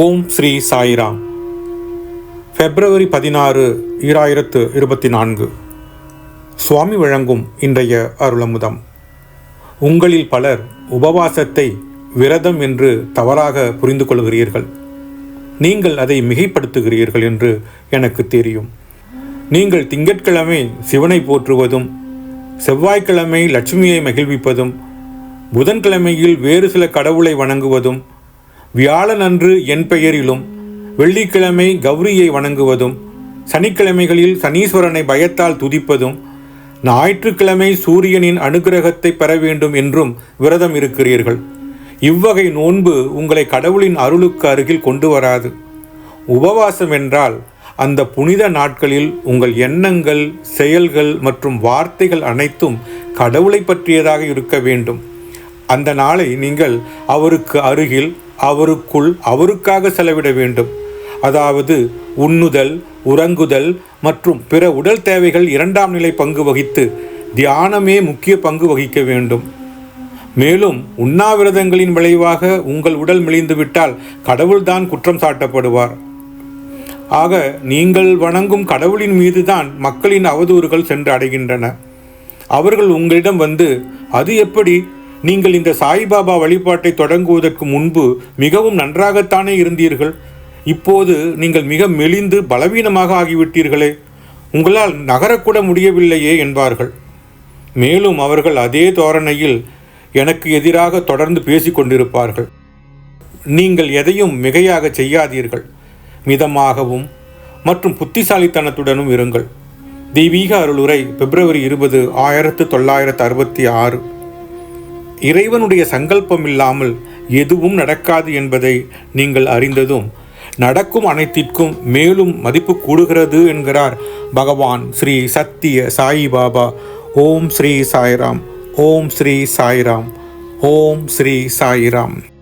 ஓம் ஸ்ரீ சாய்ராம். பிப்ரவரி பதினாறு ஈராயிரத்து இருபத்தி நான்கு. சுவாமி வழங்கும் இன்றைய அருளமுதம். உங்களில் பலர் உபவாசத்தை விரதம் என்று தவறாக புரிந்து கொள்கிறீர்கள். நீங்கள் அதை மிகைப்படுத்துகிறீர்கள் என்று எனக்கு தெரியும். நீங்கள் திங்கட்கிழமை சிவனை போற்றுவதும் செவ்வாய்க்கிழமை லட்சுமியை மகிழ்விப்பதும் புதன்கிழமையில் வேறு சில கடவுளை வணங்குவதும் வியாழன் அன்று என் பெயரிலும் வெள்ளிக்கிழமை கௌரியை வணங்குவதும் சனிக்கிழமைகளில் சனீஸ்வரனை பயத்தால் துதிப்பதும் ஞாயிற்றுக்கிழமை சூரியனின் அனுகிரகத்தை பெற வேண்டும் என்றும் விரதம் இருக்கிறீர்கள். இவ்வகை நோன்பு உங்களை கடவுளின் அருளுக்கு அருகில் கொண்டு வராது. உபவாசம் என்றால் அந்த புனித நாட்களில் உங்கள் எண்ணங்கள் செயல்கள் மற்றும் வார்த்தைகள் அனைத்தும் கடவுளை பற்றியதாக இருக்க வேண்டும். அந்த நாளை நீங்கள் அவருக்கு அருகில் அவருக்குள் அவருக்காக செலவிட வேண்டும். அதாவது உண்ணுதல் உறங்குதல் மற்றும் பிற உடல் தேவைகள் இரண்டாம் நிலை பங்கு வகித்து தியானமே முக்கிய பங்கு வகிக்க வேண்டும். மேலும் உண்ணாவிரதங்களின் விளைவாக உங்கள் உடல் மெலிந்துவிட்டால் கடவுள்தான் குற்றம் சாட்டப்படுவார். ஆக நீங்கள் வணங்கும் கடவுளின் மீதுதான் மக்களின் அவதூறுகள் சென்று அடைகின்றன. அவர்கள் உங்களிடம் வந்து அது எப்படி? நீங்கள் இந்த சாய்பாபா வழிபாட்டை தொடங்குவதற்கு முன்பு மிகவும் நன்றாகத்தானே இருந்தீர்கள்? இப்போது நீங்கள் மிக மெலிந்து பலவீனமாக ஆகிவிட்டீர்களே. உங்களால் நகரக்கூட முடியவில்லையே என்பார்கள். மேலும் அவர்கள் அதே தோரணையில் எனக்கு எதிராக தொடர்ந்து பேசிக்கொண்டிருப்பார்கள் நீங்கள் எதையும் மிகையாக செய்யாதீர்கள். மிதமாகவும் மற்றும் புத்திசாலித்தனத்துடனும் இருங்கள். தெய்வீக அருளுரை பிப்ரவரி இருபது ஆயிரத்து தொள்ளாயிரத்து அறுபத்தி ஆறு. இறைவனுடைய சங்கல்பம் இல்லாமல் எதுவும் நடக்காது என்பதை நீங்கள் அறிந்ததும் நடக்கும் அனைத்திற்கும் மேலும் மதிப்பு கூடுகிறது என்கிறார் பகவான் ஸ்ரீ சத்திய சாயி பாபா. ஓம் ஸ்ரீ சாய்ராம். ஓம் ஸ்ரீ சாய்ராம். ஓம் ஸ்ரீ சாய்ராம்.